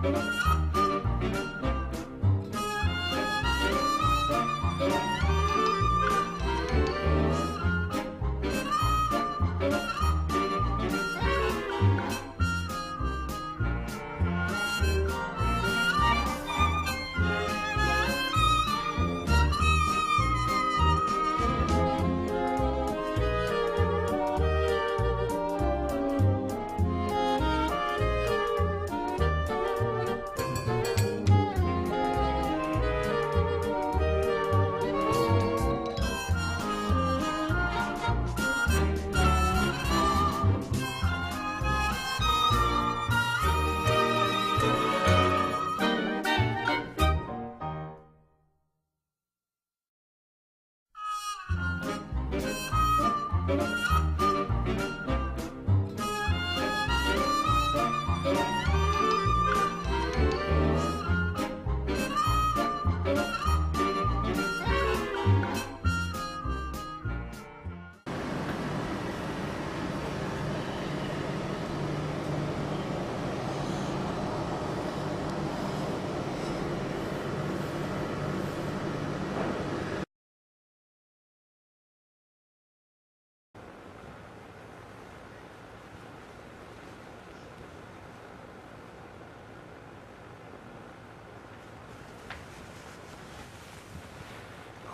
Thank you.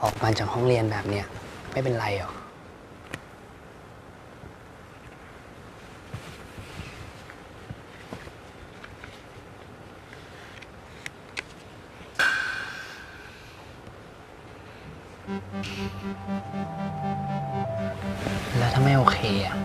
ออกมาจากห้องเรียนแบบเนี้ยไม่เป็นไรหรอก แล้วถ้าไม่โอเคอะ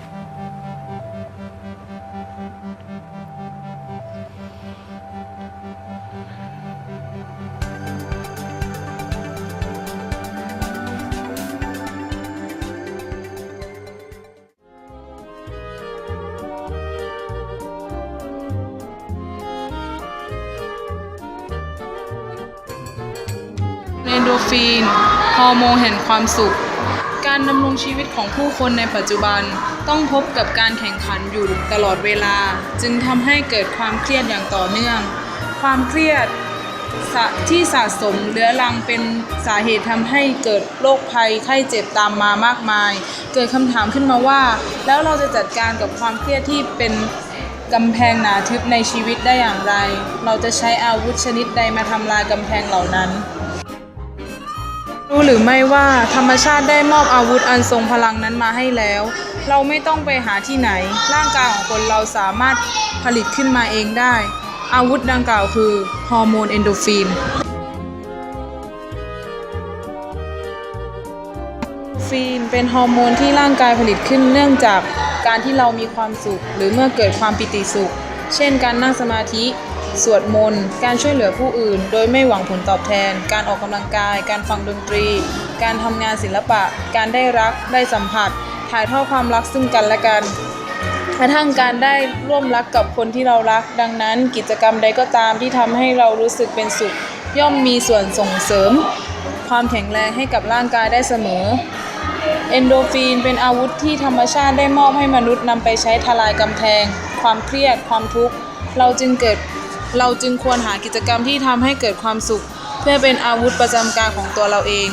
โดฟินฮอร์โมนแห่งความสุข การดำรงชีวิตของผู้คนในปัจจุบันต้องพบกับการแข่งขันอยู่ตลอดเวลา จึงทำให้เกิดความเครียดอย่างต่อเนื่อง ความเครียดที่สะสมเรื้อรังเป็นสาเหตุทำให้เกิดโรคภัยไข้เจ็บตามมามากมาย เกิดคำถามขึ้นมาว่า แล้วเราจะจัดการกับความเครียดที่เป็นกำแพงหนาทึบในชีวิตได้อย่างไร เราจะใช้อาวุธชนิดใดมาทำลายกำแพงเหล่านั้น รู้หรือไม่ว่าธรรมชาติได้มอบอาวุธอันทรงพลังนั้นมาให้แล้ว เราไม่ต้องไปหาที่ไหน ร่างกายของคนเราสามารถผลิตขึ้นมาเองได้ อาวุธดังกล่าวคือฮอร์โมนเอนโดฟินฟีนเป็นฮอร์โมนที่ร่างกายผลิตขึ้นเนื่องจากการที่เรามีความสุข หรือเมื่อเกิดความปิติสุข เช่นการนั่งสมาธิ สวดมนต์ การช่วยเหลือผู้อื่น โดยไม่หวังผลตอบแทน การออกกำลังกาย การฟังดนตรี การทำงานศิลปะ การได้รัก ได้สัมผัส ถ่ายทอดความรักซึ่งกันและกันกระทั่งการได้ร่วมรักกับคนที่เรารัก ดังนั้นกิจกรรมใดก็ตามที่ทำให้เรารู้สึกเป็นสุข ย่อมมีส่วนส่งเสริม ความแข็งแรงให้กับร่างกายได้เสมอ เอนโดฟินเป็นอาวุธที่ธรรมชาติได้มอบให้มนุษย์นำไปใช้ทลายกำแพง ความเครียด ความทุกข์ เราจึงเกิด เราจึงควรหากิจกรรมที่ทำให้เกิดความสุข เพื่อเป็นอาวุธประจำกายของตัวเราเอง